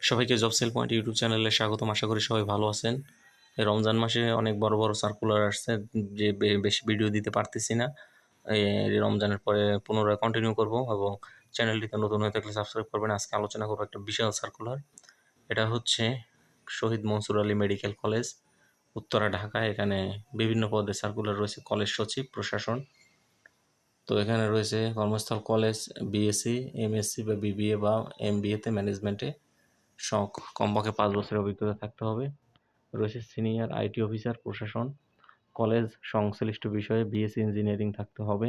সবাইকে job sell point YouTube চ্যানেলে স্বাগতম। আশা করি সবাই ভালো আছেন। রমজান মাসে অনেক বড় বড় সার্কুলার আসছে, যে বেশি ভিডিও দিতে পারতেছি না। রমজানের পরে পুনরায় কন্টিনিউ করব এবং চ্যানেলটিতে নতুন হয়ে থাকলে সাবস্ক্রাইব করবেন। আজকে আলোচনা করব একটা বিশাল সার্কুলার এটা হচ্ছে শহীদ মনসুর আলী মেডিকেল কলেজ, উত্তরা, ঢাকা। এখানে বিভিন্ন পদে সার্কুলার রয়েছে, কলেজ সচিব, প্রশাসন। তো এখানে রয়েছে কর্মস্থল কলেজ বিএসসি এমএসসি বা বিবিএ বা এমবিএতে ম্যানেজমেন্টে কমপক্ষে পাঁচ বছরের অভিজ্ঞতা থাকতে হবে। রয়েছে সিনিয়র আইটি অফিসার, প্রশাসন, কলেজ, সংশ্লিষ্ট বিষয়ে বিএসসি ইঞ্জিনিয়ারিং থাকতে হবে।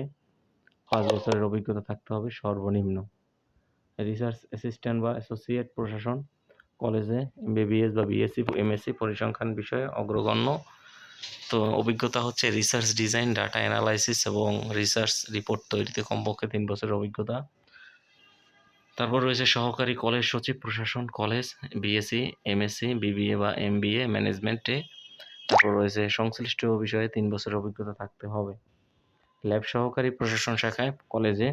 পাঁচ বছরের অভিজ্ঞতা থাকতে হবে, সর্বনিম্ন। রিসার্চ অ্যাসিস্ট্যান্ট বা অ্যাসোসিয়েট, প্রশাসন, কলেজে বিবিএস বা বিএসসি, এমএসসি পরিসংখ্যান বিষয়ে অগ্রগণ্য। তো অভিজ্ঞতা হচ্ছে রিসার্চ ডিজাইন, ডাটা অ্যানালাইসিস এবং রিসার্চ রিপোর্ট তৈরিতে কমপক্ষে তিন বছরের অভিজ্ঞতা। তারপর রয়েছে সহকারী কলেজ সচিব, প্রশাসন, কলেজ বিএসসি এমএসসি বিবিএ বা এমবিএ ম্যানেজমেন্টে তারপর রয়েছে সংশ্লিষ্ট বিষয়ে তিন বছরের অভিজ্ঞতা থাকতে হবে। ল্যাব সহকারী প্রশাসন শাখায় কলেজে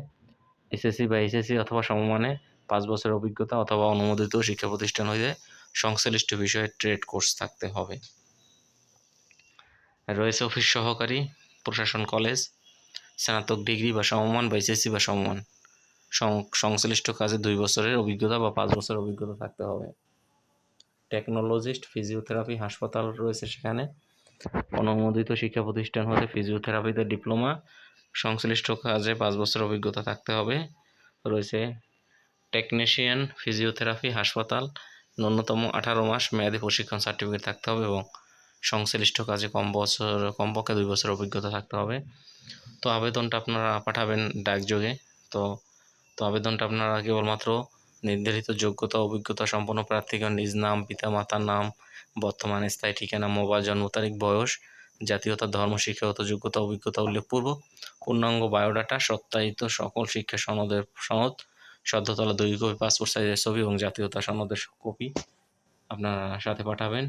এসএসসি বা এসএসসি অথবা সমমানে পাঁচ বছরের অভিজ্ঞতা অথবা অনুমোদিত শিক্ষা প্রতিষ্ঠান হইতে সংশ্লিষ্ট বিষয়ে ট্রেড কোর্স থাকতে হবে। রয়েছে অফিস সহকারী, প্রশাসন, কলেজ, স্নাতক ডিগ্রি বা সমমান বা এসএসসি বা সমমান। সংশ্লিষ্ট কাজে দুই বছরের অভিজ্ঞতা বা পাঁচ বছরের অভিজ্ঞতা থাকতে হবে। টেকনোলজিস্ট ফিজিওথেরাপি হাসপাতাল রয়েছে সেখানে। অনুমোদিত শিক্ষা প্রতিষ্ঠান হতে ফিজিওথেরাপিতে ডিপ্লোমা সংশ্লিষ্ট কাজে পাঁচ বছর অভিজ্ঞতা থাকতে হবে। রয়েছে টেকনিশিয়ান ফিজিওথেরাপি হাসপাতাল, ন্যূনতম আঠারো মাস মেয়াদি প্রশিক্ষণ সার্টিফিকেট থাকতে হবে এবং সংশ্লিষ্ট কাজে কম বছর, কমপক্ষে দুই বছর অভিজ্ঞতা থাকতে হবে। তো আবেদনটা আপনারা পাঠাবেন ডাকযোগে। তো তো আবেদনটা আপনারা কেবলমাত্র নির্ধারিত যোগ্যতা, অভিজ্ঞতা সম্পন্ন প্রার্থীগণ, নিজ নাম, পিতা, মাতার নাম, বর্তমান স্থায়ী ঠিকানা, মোবাইল জন্ম তারিখ, বয়স, জাতীয়তা, ধর্ম, শিক্ষাগত যোগ্যতা, অভিজ্ঞতা উল্লেখপূর্বক, পূর্ণাঙ্গ বায়োডাটা, সত্যায়িত সকল শিক্ষা সনদের সনদ, সদ্যতলা দুই কপি, পাসপোর্ট সাইজের ছবি এবং জাতীয়তা সনদের কপি আপনারা সাথে পাঠাবেন।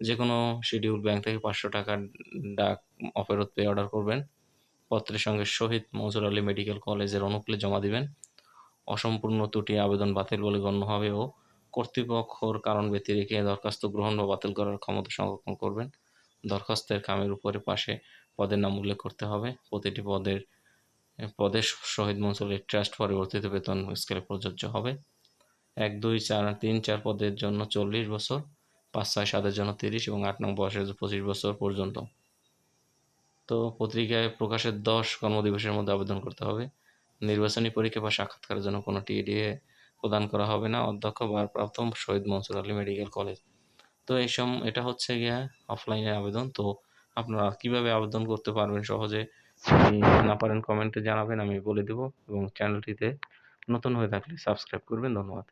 যে কোনো শিডিউল ব্যাংক থেকে পাঁচশো টাকার ডাক অফেরত পেয়ে অর্ডার করবেন। পত্রের সঙ্গে শহীদ মনসুর আলী মেডিকেল কলেজের অনুকূলে জমা দিবেন। অসম্পূর্ণ ত্রুটি আবেদন বাতিল বলে গণ্য হবে ও কর্তৃপক্ষর কারণ ব্যতি রেখে দরখাস্ত গ্রহণ বা বাতিল করার ক্ষমতা সংরক্ষণ করবেন। দরখাস্তের কামের উপরে পাশে পদের নাম উল্লেখ করতে হবে। প্রতিটি পদের পদে শহীদ মনসুরের ট্রাস্ট পরিবর্তিত বেতন স্কেলে প্রযোজ্য হবে। এক, দুই, চার, তিন, চার পদের জন্য চল্লিশ বছর, পাঁচ, ছয়, সাতের জন্য তিরিশ এবং আট নং বয়সের পঁচিশ বছর পর্যন্ত। তো পত্রিকায় প্রকাশের দশ কর্মদিবসের মধ্যে আবেদন করতে হবে। নির্বাচনী পরীক্ষা বা সাক্ষাৎকারের জন্য কোনো টিএডিএ প্রদান করা হবে না। অধ্যক্ষ বা ভারপ্রাপ্ত শহীদ মনসুর আলী মেডিকেল কলেজ। তো এই সম, এটা হচ্ছে গিয়া অফলাইনে আবেদন। তো আপনারা কীভাবে আবেদন করতে পারবেন সহজে না পারেন কমেন্টে জানাবেন, আমি বলে দেবো এবং চ্যানেলটিতে নতুন হয়ে থাকলে সাবস্ক্রাইব করবেন। ধন্যবাদ।